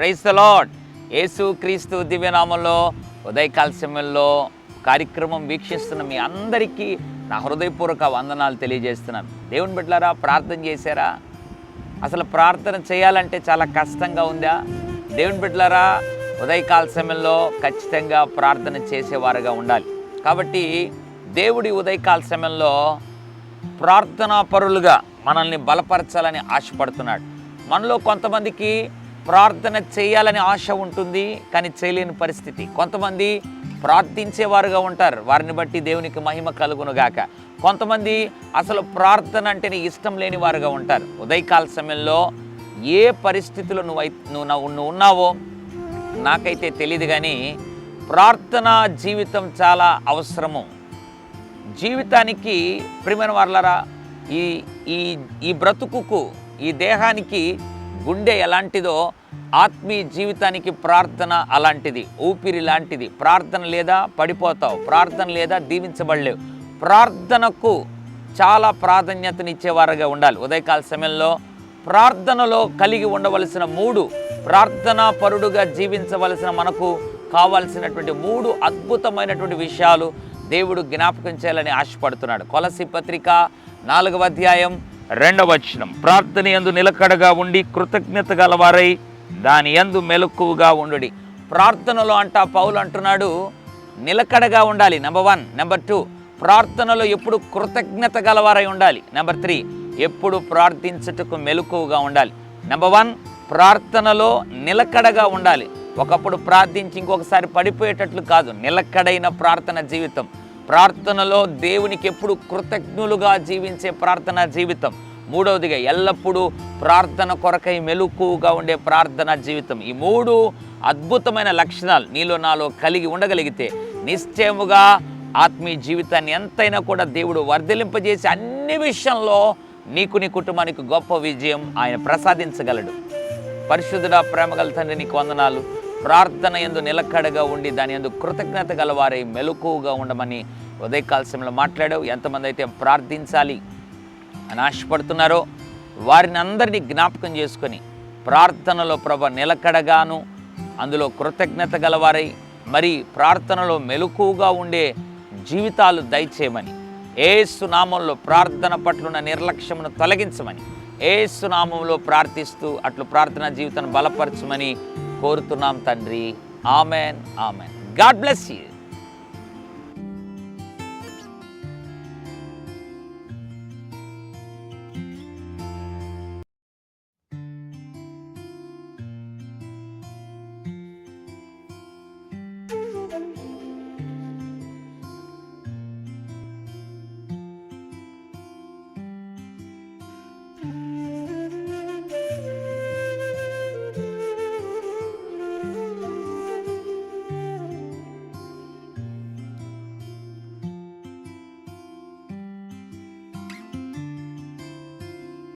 Price the lord యేసు క్రీస్తు దివ్యనామంలో ఉదయకాల సమయంలో కార్యక్రమం వీక్షిస్తున్న మీ అందరికీ నా హృదయపూర్వక వందనాలు తెలియజేస్తున్నాను. దేవుని బిడ్డలారా ప్రార్థన చేశారా? అసలు ప్రార్థన చేయాలంటే చాలా కష్టంగా ఉందా? దేవుని బిడ్డలారా ఉదయకాల సమయంలో ఖచ్చితంగా ప్రార్థన చేసేవారుగా ఉండాలి. కాబట్టి దేవుడి ఉదయకాల సమయంలో ప్రార్థనా పరులుగా మనల్ని బలపరచాలని ఆశపడుతున్నాడు. మనలో కొంతమందికి ప్రార్థన చేయాలని ఆశ ఉంటుంది కానీ చేయలేని పరిస్థితి. కొంతమంది ప్రార్థించేవారుగా ఉంటారు. వారిని బట్టి దేవునికి మహిమ కలుగునుగాక. కొంతమంది అసలు ప్రార్థన అంటేనే ఇష్టం లేని వారుగా ఉంటారు. ఉదయకాల సమయంలో ఏ పరిస్థితిలో నువ్వు నువ్వు నువ్వు ఉన్నావో నాకైతే తెలియదు కానీ ప్రార్థనా జీవితం చాలా అవసరము. జీవితానికి ప్రియమైన వాళ్ళరా ఈ ఈ ఈ బ్రతుకుకు ఈ దేహానికి గుండె ఎలాంటిదో ఆత్మీయ జీవితానికి ప్రార్థన అలాంటిది ఊపిరి లాంటిది. ప్రార్థన లేదా పడిపోతావు ప్రార్థన లేదా దీవించబడలేవు. ప్రార్థనకు చాలా ప్రాధాన్యతనిచ్చేవారుగా ఉండాలి. ఉదయకాల సమయంలో ప్రార్థనలో కలిగి ఉండవలసిన మూడు ప్రార్థనా పరుడుగా జీవించవలసిన మనకు కావాల్సినటువంటి మూడు అద్భుతమైనటువంటి విషయాలు దేవుడు జ్ఞాపకం చేయాలని ఆశపడుతున్నాడు. కొలసి పత్రిక నాలుగవ అధ్యాయం రెండవ వచనం. ప్రార్థన ఎందు నిలకడగా ఉండి కృతజ్ఞత గలవారై దాని యందు మెలకువగా ఉండుడి. ప్రార్థనలో అంట పౌలు అంటున్నాడు నిలకడగా ఉండాలి. నెంబర్ వన్ నెంబర్ టూ ప్రార్థనలో ఎప్పుడు కృతజ్ఞత గలవారై ఉండాలి. నెంబర్ త్రీ ఎప్పుడు ప్రార్థించుటకు మెలకువగా ఉండాలి. నెంబర్ వన్ ప్రార్థనలో నిలకడగా ఉండాలి. ఒకప్పుడు ప్రార్థించి ఇంకొకసారి పడిపోయేటట్లు కాదు. నిలకడైన ప్రార్థన జీవితం. ప్రార్థనలో దేవునికి ఎప్పుడు కృతజ్ఞులుగా జీవించే ప్రార్థన జీవితం. మూడవదిగా ఎల్లప్పుడూ ప్రార్థన కొరకై మెలుకుగా ఉండే ప్రార్థన జీవితం. ఈ మూడు అద్భుతమైన లక్షణాలు నీలో నాలో కలిగి ఉండగలిగితే నిశ్చయముగా ఆత్మీయ జీవితాన్ని ఎంతైనా కూడా దేవుడు వర్ధలింపజేసి అన్ని విషయంలో నీకు నీ కుటుంబానికి గొప్ప విజయం ఆయన ప్రసాదించగలడు. పరిశుద్ధుడ ప్రేమగల తండ్రి నీకు వందనాలు. ప్రార్థన ఎందు నిలకడగా ఉండి దాని ఎందు కృతజ్ఞత గలవారై మెలకువగా ఉండమని ఉదయకాల సమయంలో మాట్లాడావు ఎంతమంది అయితే ప్రార్థించాలి అని ఆశపడుతున్నారో వారిని అందరినీ జ్ఞాపకం చేసుకొని ప్రార్థనలో ప్రభ నిలకడగాను అందులో కృతజ్ఞత గలవారై మరి ప్రార్థనలో మెలకువగా ఉండే జీవితాలు దయచేయమని. ఏసునామంలో ప్రార్థన పట్లున్న నిర్లక్ష్యమును తొలగించమని. ఏసునామంలో ప్రార్థిస్తూ అట్లు ప్రార్థనా జీవితాన్ని బలపరచమని కోరుతున్నాం తండ్రి. Amen amen. God bless you.